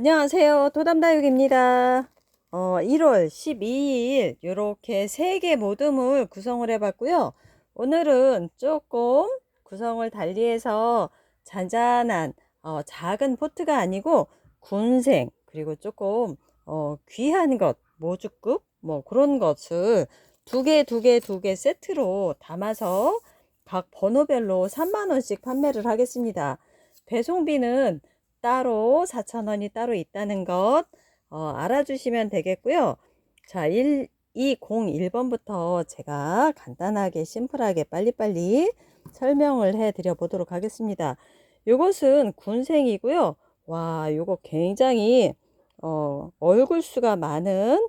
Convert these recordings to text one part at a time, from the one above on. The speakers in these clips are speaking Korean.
안녕하세요. 도담다육입니다. 어, 1월 12일 이렇게 세 개 모듬을 구성을 해봤고요. 오늘은 조금 구성을 달리해서 잔잔한 어, 작은 포트가 아니고 군생 그리고 조금 어, 귀한 것 모주급 뭐 그런 것을 두 개, 두 개, 두 개 세트로 담아서 각 번호별로 3만원씩 판매를 하겠습니다. 배송비는 따로 4,000원이 따로 있다는 것 어, 알아주시면 되겠고요. 자, 1, 201번부터 제가 간단하게 심플하게 빨리빨리 설명을 해 드려 보도록 하겠습니다. 요것은 군생이고요. 와, 요거 굉장히 어, 얼굴 수가 많은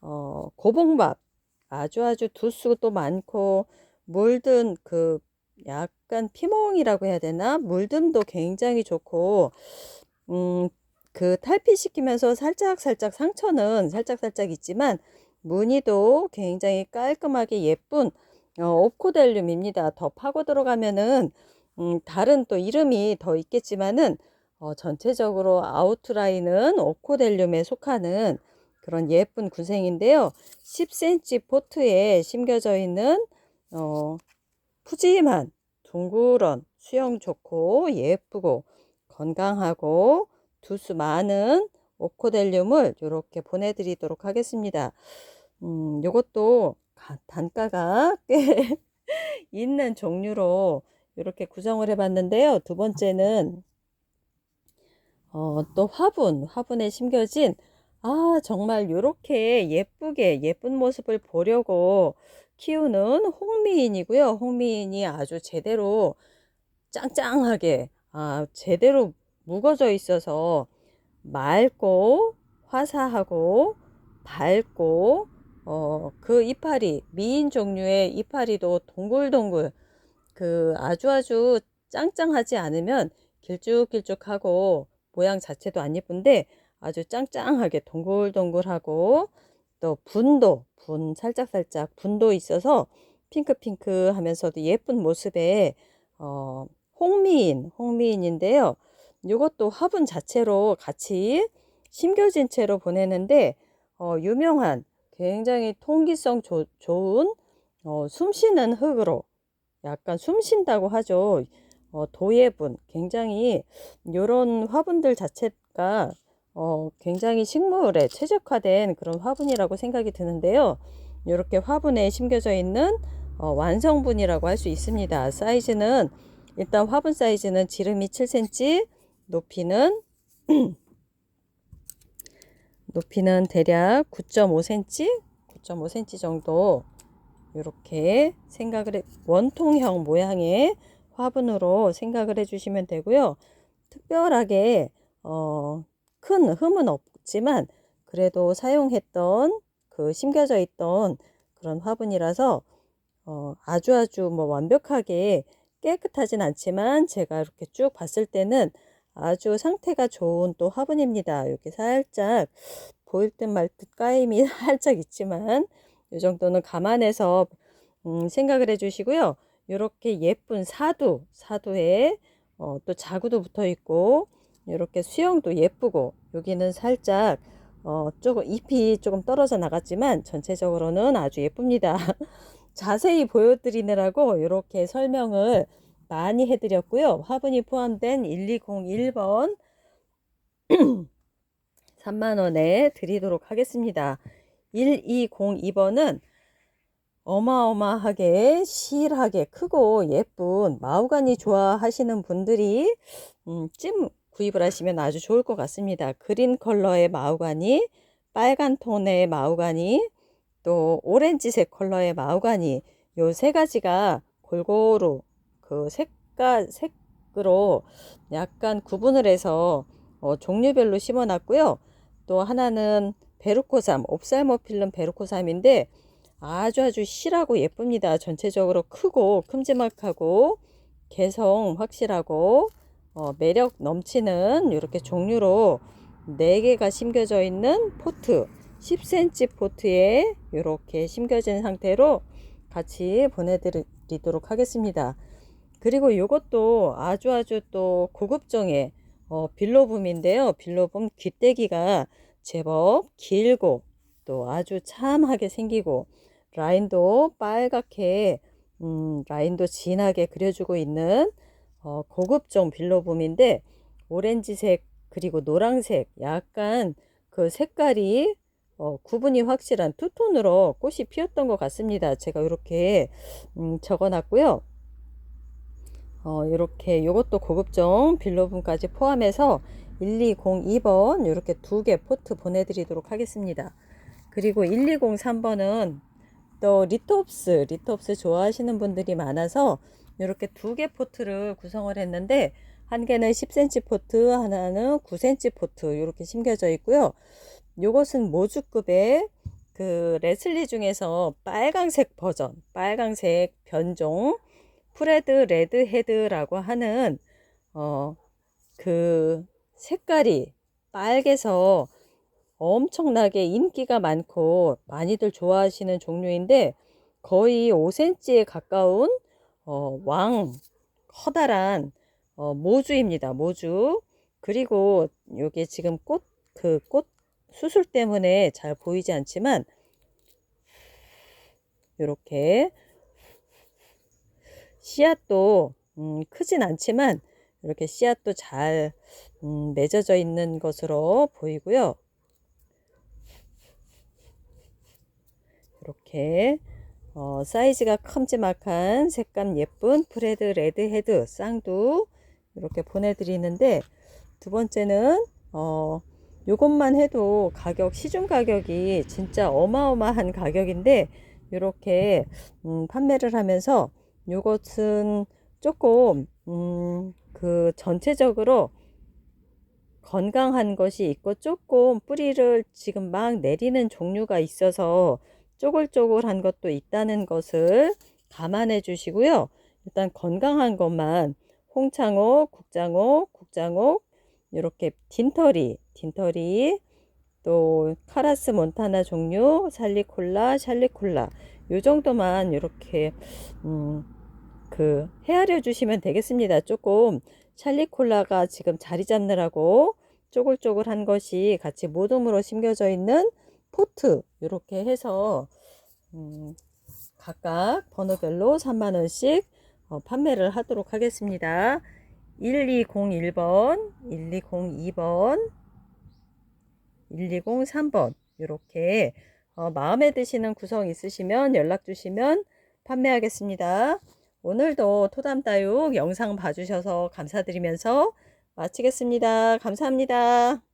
어, 고봉밥 아주 아주 두수도 많고 물든 그 약간 피멍이라고 해야 되나? 물듬도 굉장히 좋고, 음, 그 탈피시키면서 살짝살짝 상처는 살짝살짝 있지만, 무늬도 굉장히 깔끔하게 예쁜 어, 옵코델륨입니다. 더 파고 들어가면은, 음, 다른 또 이름이 더 있겠지만은, 어, 전체적으로 아우트라인은 옵코델륨에 속하는 그런 예쁜 구생인데요. 10cm 포트에 심겨져 있는, 어, 푸짐한 둥그런 수영 좋고 예쁘고 건강하고 두수 많은 오코델륨을 이렇게 보내드리도록 하겠습니다. 음, 요것도 단가가 꽤 있는 종류로 이렇게 구성을 해봤는데요. 두 번째는 어, 또 화분, 화분에 심겨진 아, 정말 이렇게 예쁘게 예쁜 모습을 보려고 키우는 홍미인이고요. 홍미인이 아주 제대로 짱짱하게 아, 제대로 묵어져 있어서 맑고 화사하고 밝고 어, 그 이파리 미인 종류의 이파리도 동글동글 그 아주 아주 짱짱하지 않으면 길쭉길쭉하고 모양 자체도 안 예쁜데 아주 짱짱하게 동글동글하고 또 분도 분 살짝살짝 분도 있어서 핑크핑크 하면서도 예쁜 모습의 어, 홍미인 홍미인인데요. 이것도 화분 자체로 같이 심겨진 채로 보내는데 어, 유명한 굉장히 통기성 조, 좋은 어, 숨쉬는 흙으로 약간 숨쉰다고 하죠. 어, 도예분 굉장히 이런 화분들 자체가 어, 굉장히 식물에 최적화된 그런 화분이라고 생각이 드는데요. 이렇게 화분에 심겨져 있는 어, 완성분이라고 할 수 있습니다. 사이즈는 일단 화분 사이즈는 지름이 7cm, 높이는 높이는 대략 9.5cm, 9.5cm 정도 이렇게 생각을 해, 원통형 모양의 화분으로 생각을 해주시면 되고요. 특별하게 어, 큰 흠은 없지만 그래도 사용했던 그 심겨져 있던 그런 화분이라서 어, 아주 아주 뭐 완벽하게 깨끗하진 않지만 제가 이렇게 쭉 봤을 때는 아주 상태가 좋은 또 화분입니다. 이렇게 살짝 보일 듯 말 듯 까임이 살짝 있지만 이 정도는 감안해서 음, 생각을 해주시고요. 이렇게 예쁜 사두, 사두에 어, 또 자구도 붙어 있고 이렇게 수영도 예쁘고 여기는 살짝 어, 조금 잎이 조금 떨어져 나갔지만 전체적으로는 아주 예쁩니다. 자세히 보여드리느라고 이렇게 설명을 많이 해드렸고요. 화분이 포함된 1201번 3만원에 드리도록 하겠습니다. 1202번은 어마어마하게 실하게 크고 예쁜 마우간이 좋아하시는 분들이 음, 찜 구입을 하시면 아주 좋을 것 같습니다. 그린 컬러의 마우가니, 빨간 톤의 마우가니, 또 오렌지색 컬러의 마우가니 요 세 가지가 골고루 그 색깔 색으로 약간 구분을 해서 어, 종류별로 심어놨고요. 또 하나는 베르코삼, 옵살모필름 베르코삼인데 아주 아주 실하고 예쁩니다. 전체적으로 크고 큼지막하고 개성 확실하고 어, 매력 넘치는 이렇게 종류로 4개가 심겨져 있는 포트 10cm 포트에 이렇게 심겨진 상태로 같이 보내드리도록 하겠습니다. 그리고 이것도 아주 아주 또 고급종의 어, 빌로붐인데요. 빌로붐 귀때기가 제법 길고 또 아주 참하게 생기고 라인도 빨갛게 음, 라인도 진하게 그려주고 있는 어, 고급종 빌로붐인데 오렌지색 그리고 노란색 약간 그 색깔이 어, 구분이 확실한 투톤으로 꽃이 피었던 것 같습니다. 제가 이렇게 음, 적어놨고요. 어, 이렇게 이것도 고급종 빌로분까지 포함해서 1202번 이렇게 두 개 포트 보내드리도록 하겠습니다. 그리고 1203번은 또 리토프스, 리토프스 좋아하시는 분들이 많아서 이렇게 두 개 포트를 구성을 했는데 한 개는 10cm 포트, 하나는 9cm 포트 이렇게 심겨져 있고요. 요것은 모주급의 그 레슬리 중에서 빨강색 버전, 빨강색 변종 프레드 레드 헤드라고 하는 어 그 색깔이 빨개서 엄청나게 인기가 많고 많이들 좋아하시는 종류인데 거의 5cm에 가까운 어, 왕 커다란 어, 모주입니다. 모주. 그리고 요게 지금 꽃 그 꽃 수술 때문에 잘 보이지 않지만 이렇게 씨앗도 음, 크진 않지만 이렇게 씨앗도 잘 음, 맺어져 있는 것으로 보이고요. 이렇게 어, 사이즈가 큼지막한 색감 예쁜 프레드 레드 헤드 쌍두 이렇게 보내드리는데 두 번째는 어, 요것만 해도 가격 시중 가격이 진짜 어마어마한 가격인데 이렇게 음, 판매를 하면서 요것은 조금 음, 그 전체적으로 건강한 것이 있고 조금 뿌리를 지금 막 내리는 종류가 있어서 쪼글쪼글한 것도 있다는 것을 감안해 주시고요. 일단 건강한 것만 홍창옥, 국장옥, 국장옥 이렇게 딘터리, 딘터리 또 카라스 몬타나 종류, 살리콜라, 샬리콜라 요 정도만 이렇게 음, 그 헤아려 주시면 되겠습니다. 조금 샬리콜라가 지금 자리 잡느라고 쪼글쪼글한 것이 같이 모둠으로 심겨져 있는 포트 이렇게 해서 음, 각각 번호별로 3만원씩 어, 판매를 하도록 하겠습니다. 1201번, 1202번, 1203번 이렇게 어, 마음에 드시는 구성 있으시면 연락 주시면 판매하겠습니다. 오늘도 토담다육 영상 봐주셔서 감사드리면서 마치겠습니다. 감사합니다.